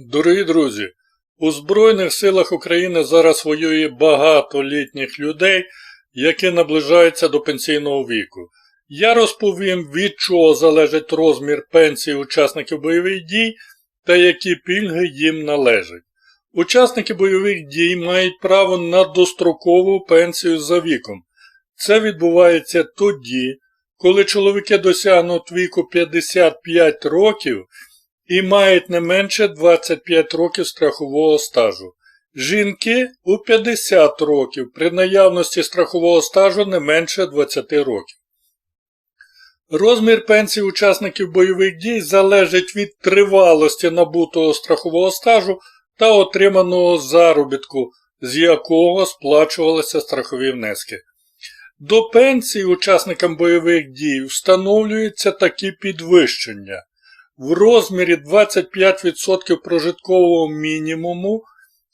Дорогі друзі, у Збройних силах України зараз воює багато літніх людей, які наближаються до пенсійного віку. Я розповім, від чого залежить розмір пенсії учасників бойових дій та які пільги їм належать. Учасники бойових дій мають право на дострокову пенсію за віком. Це відбувається тоді, коли чоловіки досягнуть віку 55 років і мають не менше 25 років страхового стажу. Жінки у 50 років при наявності страхового стажу не менше 20 років. Розмір пенсії учасників бойових дій залежить від тривалості набутого страхового стажу та отриманого заробітку, з якого сплачувалися страхові внески. До пенсії учасникам бойових дій встановлюються такі підвищення в розмірі 25% прожиткового мінімуму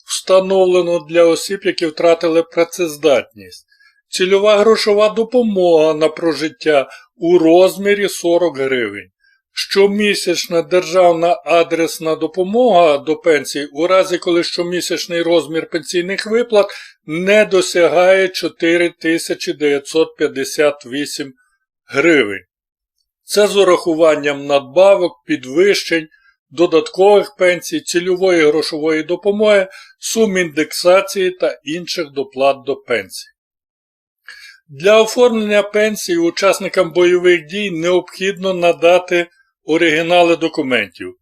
встановлено для осіб, які втратили працездатність. Цільова грошова допомога на прожиття у розмірі 40 гривень. Щомісячна державна адресна допомога до пенсії у разі, коли щомісячний розмір пенсійних виплат не досягає 4958 гривень. Це з урахуванням надбавок, підвищень, додаткових пенсій, цільової грошової допомоги, сум індексації та інших доплат до пенсії. Для оформлення пенсії учасникам бойових дій необхідно надати оригінали документів,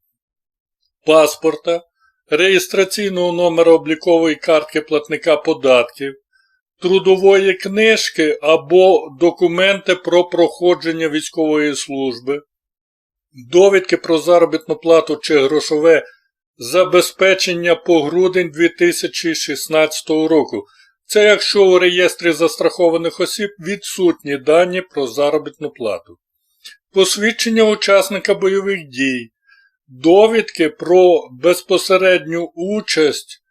паспорта, реєстраційного номера облікової картки платника податків, трудової книжки або документи про проходження військової служби, довідки про заробітну плату чи грошове забезпечення по грудень 2016 року. Це якщо у реєстрі застрахованих осіб відсутні дані про заробітну плату, посвідчення учасника бойових дій, довідки про безпосередню участь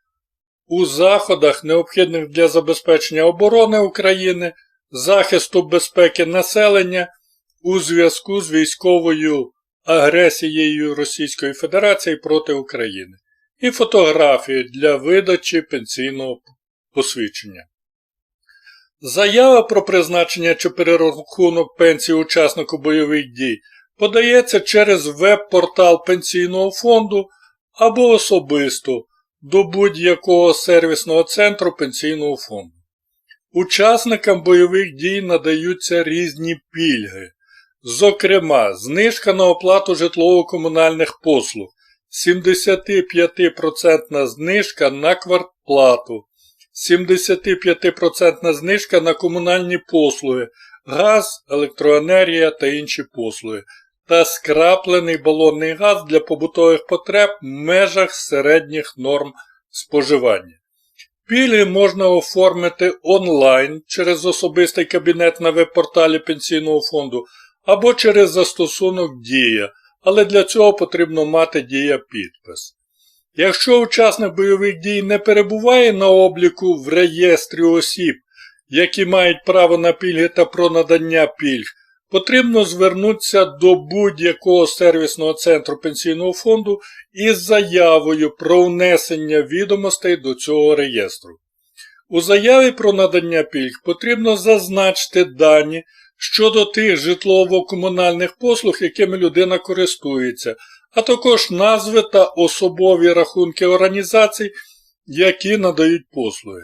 у заходах, необхідних для забезпечення оборони України, захисту безпеки населення у зв'язку з військовою агресією Російської Федерації проти України і фотографії для видачі пенсійного посвідчення. Заява про призначення чи перерахунок пенсії учаснику бойових дій подається через веб-портал Пенсійного фонду або особисто до будь-якого сервісного центру Пенсійного фонду. Учасникам бойових дій надаються різні пільги, зокрема, знижка на оплату житлово-комунальних послуг, 75% знижка на квартплату, 75% знижка на комунальні послуги, газ, електроенергія та інші послуги, та скраплений балонний газ для побутових потреб в межах середніх норм споживання. Пільги можна оформити онлайн через особистий кабінет на веб-порталі Пенсійного фонду або через застосунок Дія, але для цього потрібно мати Дія підпис. Якщо учасник бойових дій не перебуває на обліку в реєстрі осіб, які мають право на пільги та про надання пільг, потрібно звернутися до будь-якого сервісного центру пенсійного фонду із заявою про внесення відомостей до цього реєстру. У заяві про надання пільг потрібно зазначити дані щодо тих житлово-комунальних послуг, якими людина користується, а також назви та особові рахунки організацій, які надають послуги.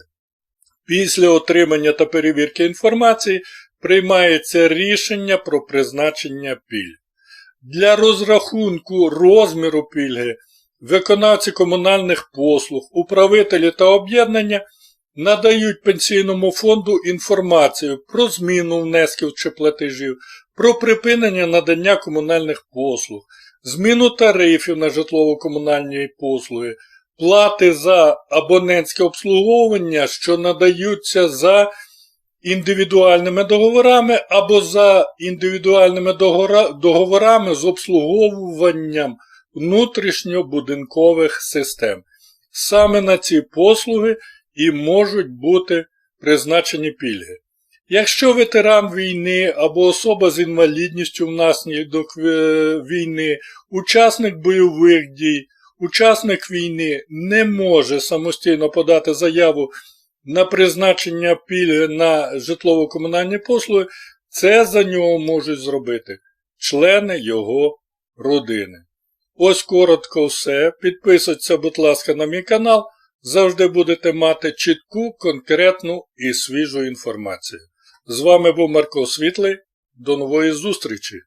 Після отримання та перевірки інформації приймається рішення про призначення пільг. Для розрахунку розміру пільги виконавці комунальних послуг, управителі та об'єднання надають пенсійному фонду інформацію про зміну внесків чи платежів, про припинення надання комунальних послуг, зміну тарифів на житлово-комунальні послуги, плати за абонентське обслуговування, що надаються за індивідуальними договорами або за індивідуальними договорами з обслуговуванням внутрішньобудинкових систем. Саме на ці послуги і можуть бути призначені пільги. Якщо ветеран війни або особа з інвалідністю внаслідок війни, учасник бойових дій, учасник війни не може самостійно подати заяву на призначення пільги на житлово-комунальні послуги, це за нього можуть зробити члени його родини. Ось коротко все. Підписуйтеся, будь ласка, на мій канал. Завжди будете мати чітку, конкретну і свіжу інформацію. З вами був Марко Світлий. До нової зустрічі!